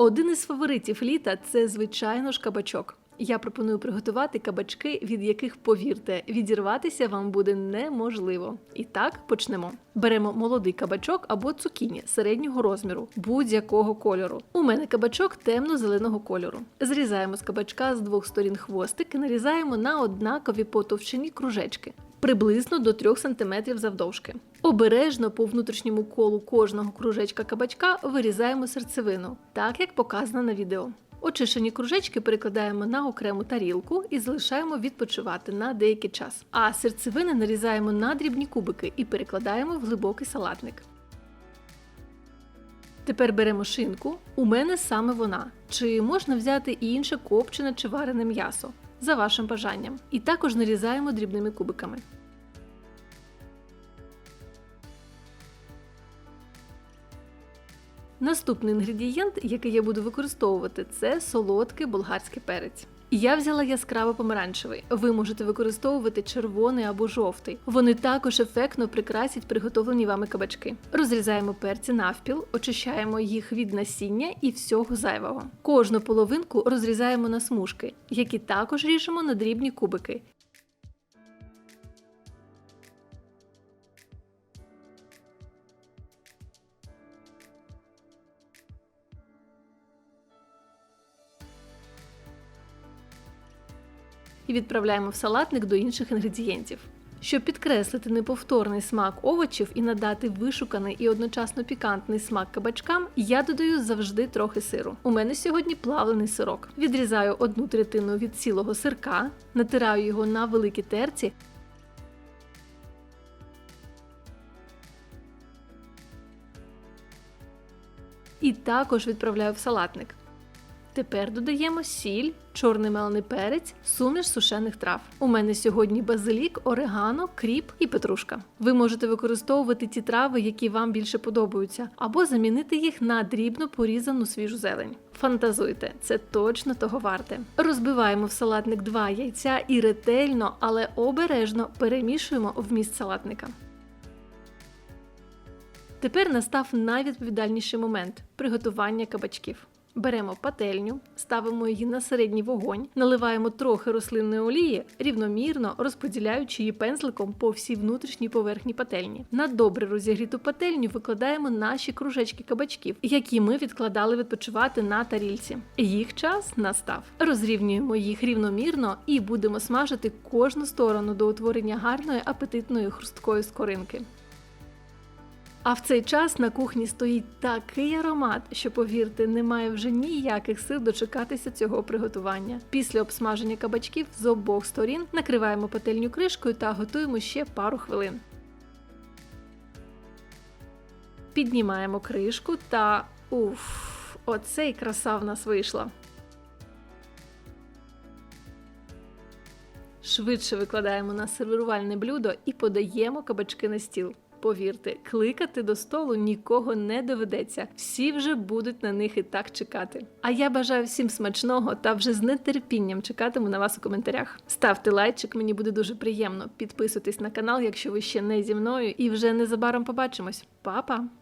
Один із фаворитів літа це звичайно ж кабачок. Я пропоную приготувати кабачки, від яких, повірте, відірватися вам буде неможливо. І так почнемо. Беремо молодий кабачок або цукіні середнього розміру, будь-якого кольору. У мене кабачок темно-зеленого кольору. Зрізаємо з кабачка з двох сторін хвостик і нарізаємо на однакові по товщині кружечки. Приблизно до 3 см завдовжки. Обережно по внутрішньому колу кожного кружечка кабачка вирізаємо серцевину, так як показано на відео. Очищені кружечки перекладаємо на окрему тарілку і залишаємо відпочивати на деякий час. А серцевини нарізаємо на дрібні кубики і перекладаємо в глибокий салатник. Тепер беремо шинку. У мене саме вона. Чи можна взяти і інше копчене чи варене м'ясо за вашим бажанням. І також нарізаємо дрібними кубиками. Наступний інгредієнт, який я буду використовувати, це солодкий болгарський перець. Я взяла яскраво помаранчевий. Ви можете використовувати червоний або жовтий. Вони також ефектно прикрасять приготовлені вами кабачки. Розрізаємо перці навпіл, очищаємо їх від насіння і всього зайвого. Кожну половинку розрізаємо на смужки, які також ріжемо на дрібні кубики. І відправляємо в салатник до інших інгредієнтів. Щоб підкреслити неповторний смак овочів і надати вишуканий і одночасно пікантний смак кабачкам, я додаю завжди трохи сиру. У мене сьогодні плавлений сирок. Відрізаю одну третину від цілого сирка, натираю його на великій терці. І також відправляю в салатник. Тепер додаємо сіль, чорний мелений перець, суміш сушених трав. У мене сьогодні базилік, орегано, кріп і петрушка. Ви можете використовувати ті трави, які вам більше подобаються, або замінити їх на дрібно порізану свіжу зелень. Фантазуйте, це точно того варте. Розбиваємо в салатник два яйця і ретельно, але обережно перемішуємо вміст салатника. Тепер настав найвідповідальніший момент приготування кабачків. Беремо пательню, ставимо її на середній вогонь, наливаємо трохи рослинної олії, рівномірно розподіляючи її пензликом по всій внутрішній поверхні пательні. На добре розігріту пательню викладаємо наші кружечки кабачків, які ми відкладали відпочивати на тарільці. Їх час настав. Розрівнюємо їх рівномірно і будемо смажити кожну сторону до утворення гарної апетитної хрусткої скоринки. А в цей час на кухні стоїть такий аромат, що, повірте, немає вже ніяких сил дочекатися цього приготування. Після обсмаження кабачків з обох сторін накриваємо пательню кришкою та готуємо ще пару хвилин. Піднімаємо кришку та уф, оце й краса в нас вийшла. Швидше викладаємо на сервірувальне блюдо і подаємо кабачки на стіл. Повірте, кликати до столу нікого не доведеться. Всі вже будуть на них і так чекати. А я бажаю всім смачного та вже з нетерпінням чекатиму на вас у коментарях. Ставте лайчик, мені буде дуже приємно. Підписуйтесь на канал, якщо ви ще не зі мною, і вже незабаром побачимось. Па-па!